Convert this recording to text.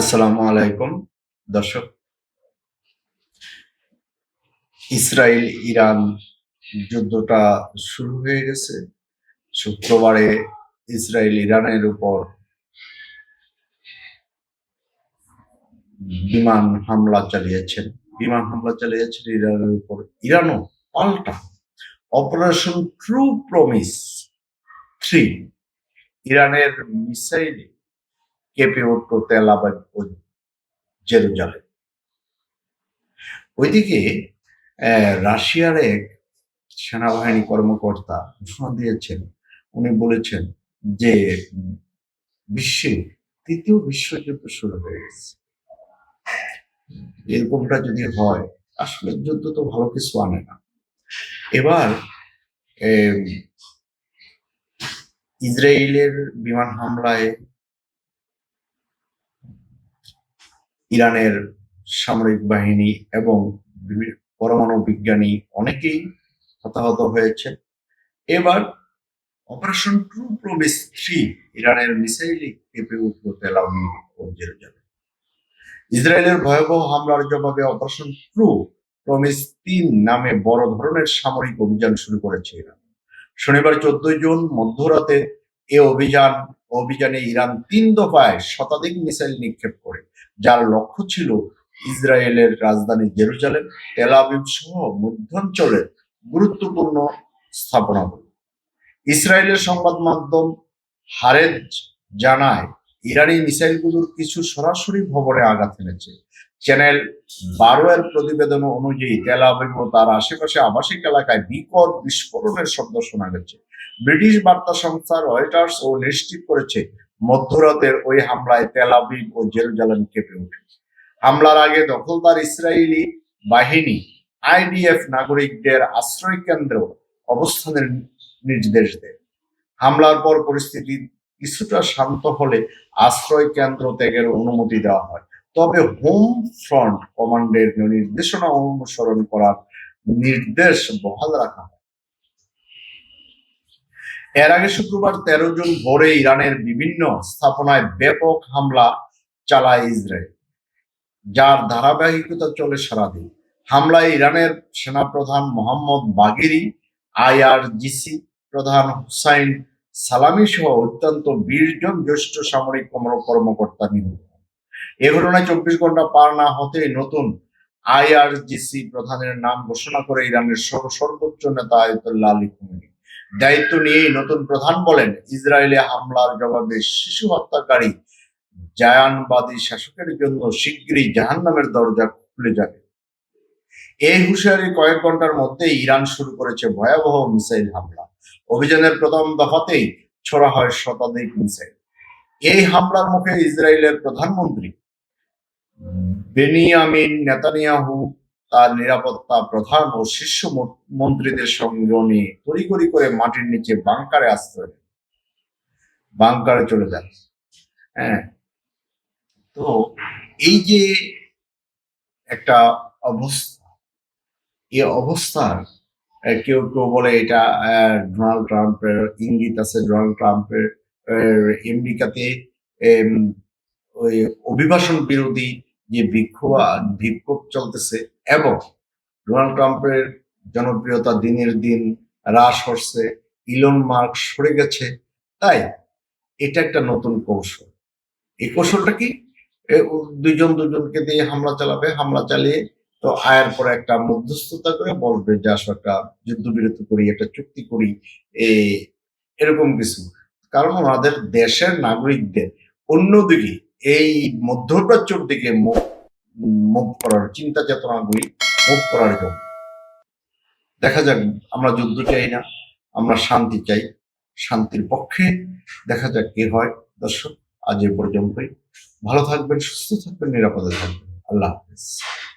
আসসালামু আলাইকুম, দর্শক। ইসরায়েল ইরান যুদ্ধটা শুরু হয়ে গেছে। শুক্রবারে ইসরায়েল ইরানের উপর বিমান হামলা চালিয়েছেন বিমান হামলা চালিয়েছেন ইরানের উপর। ইরানও পাল্টা অপারেশন ট্রু প্রমিস থ্রি ইরানের মিসাইল কেঁপে উঠল তেল আবাদ ও জেরুজালেম। ওইদিকে রাশিয়ার এক সেনাবাহিনী কর্মকর্তা ঘোষণা দিয়েছেন। উনি বলেছেন যে বিশ্বে তৃতীয় বিশ্বযুদ্ধ শুরু হয়ে গেছে। এরকমটা যদি হয়, আসলে যুদ্ধ তো ভালো কিছু আনে না। এবার ইসরায়েলের বিমান হামলায় ইরানের সামরিক বাহিনী এবং পরমাণু বিজ্ঞানী অনেকেই হতাহত হয়েছে। এবার অপারেশন ট্রু প্রমিস থ্রি ইরানের মিসাইলে কেঁপে উঠল তেল ইসরায়েলের ভয়াবহ হামলার জবাবে অপারেশন ট্রু প্রমিস তিন নামে বড় ধরনের সামরিক অভিযান শুরু করেছে ইরান। শনিবার চোদ্দই জুন মধ্যরাতে এ অভিযান অভিযানে ইরান তিন দফায় শতাধিক মিসাইল নিক্ষেপ করে, যার লক্ষ্য ছিল ইসরায়েলের রাজধানী জেরুজালেম, তেল আবিব সহ মধ্যাঞ্চলের গুরুত্বপূর্ণ স্থাপনাগুলো। ইসরায়েলের সংবাদ মাধ্যম হারেজ জানায় ইরানি মিসাইলগুলোর কিছু সরাসরি ভবনে আঘাত এনেছে। চ্যানেল বারো এর প্রতিবেদন অনুযায়ী তেল আবিব ও তার আশেপাশে আবাসিক এলাকায় বিকট বিস্ফোরণের শব্দ শোনা গেছে। ব্রিটিশ বার্তা সংস্থা রয়টার্স ও নিশ্চিত করেছে, মধ্যরাতের ওই হামলায় তেল আবিব ও জেরুজালেম কেঁপে ওঠে। হামলার আগে দখলদার ইসরায়েলি বাহিনী আইডিএফ নাগরিকদের আশ্রয় কেন্দ্র অবস্থানের নির্দেশ দেয়। হামলার পর পরিস্থিতি কিছুটা শান্ত হলে আশ্রয় কেন্দ্র ত্যাগের অনুমতি দেওয়া হয়। তবে হোম ফ্রন্ট কমান্ডের নির্দেশনা অনুসরণ করার নির্দেশ বহাল রাখা হয়। এর আগে শুক্রবার তেরো জুন ভোরে ইরানের বিভিন্ন স্থাপনায় ব্যাপক হামলা চালায় ইসরায়েল, যার ধারাবাহিকতা চলে সারাদিন। হামলায় ইরানের সেনাপ্রধান মোহাম্মদ বাগেরি, আইআরজিসি প্রধান হুসাইন সালামি সহ অত্যন্ত বিশ জন জ্যেষ্ঠ সামরিক কর্মকর্তা নিহত এ ঘটনায় চব্বিশ ঘণ্টা পার না হতেই নতুন আইআরজিসি প্রধানের নাম ঘোষণা করে ইরানের সর্ব- সর্বোচ্চ নেতা আয়তুল্লাহ আলী খুমেনি। দায়িত্ব নিয়েই নতুন প্রধান বলেন, ইসরায়েলে হামলার জবাবে শিশু হত্যাকারী জায়ানবাদী শাসকের জন্য শিগগিরই জাহান্নামের দরজা খুলে যাবে। এই হুঁশিয়ারি কয়েক ঘণ্টার মধ্যে ইরান শুরু করেছে ভয়াবহ মিসাইল হামলা। অভিযানের প্রথম দফাতেই ছোড়া হয় শতাধিক মিসাইল। এই হামলার মুখে ইসরায়েলের প্রধানমন্ত্রী বেনিয়ামিন নেতানিয়াহু তার নিরাপত্তা প্রধান ও শীর্ষ মন্ত্রীদের সঙ্গে নিয়ে তড়িঘড়ি করে মাটির নিচে বাংকারে আশ্রয়। বাংকারে চলে যান। হ্যাঁ। তো এই যে একটা অবস্থা, এই অবস্থার কেউ কেউ বলে এটা ডোনাল্ড ট্রাম্পের, ইঙ্গিত আছে ডোনাল্ড ট্রাম্পের আমেরিকাতে ওই অভিবাসন বিরোধী যে বিক্ষোভ বিক্ষোভ চলতেছে এবং ডোনাল্ড ট্রাম্পের জনপ্রিয়তা দিনের দিন হ্রাস হচ্ছে, ইলন মার্ক সরে গেছে। তাই এটা একটা নতুন কৌশল। এই কৌশলটা কি? দুইজন দুজনকে দিয়ে হামলা চালাবে, হামলা চালিয়ে তো আয়ের পরে একটা মধ্যস্থতা করে বলবে যে, আসো একটা যুদ্ধবিরতি করি, একটা চুক্তি করি এরকম কিছু। কারণ ওনাদের দেশের নাগরিকদের অন্যদিকে এই মধ্যপ্রাচ্যর দিকে মুভ করার চিন্তা চেতনাগুলি মুভ করার জন্য। দেখা যাক, আমরা যুদ্ধ চাই না, আমরা শান্তি চাই, শান্তির পক্ষে। দেখা যাক কি হয়। দর্শক, আজ এ পর্যন্তই। ভালো থাকবেন, সুস্থ থাকবেন, নিরাপদে থাকবেন। আল্লাহ হাফেজ।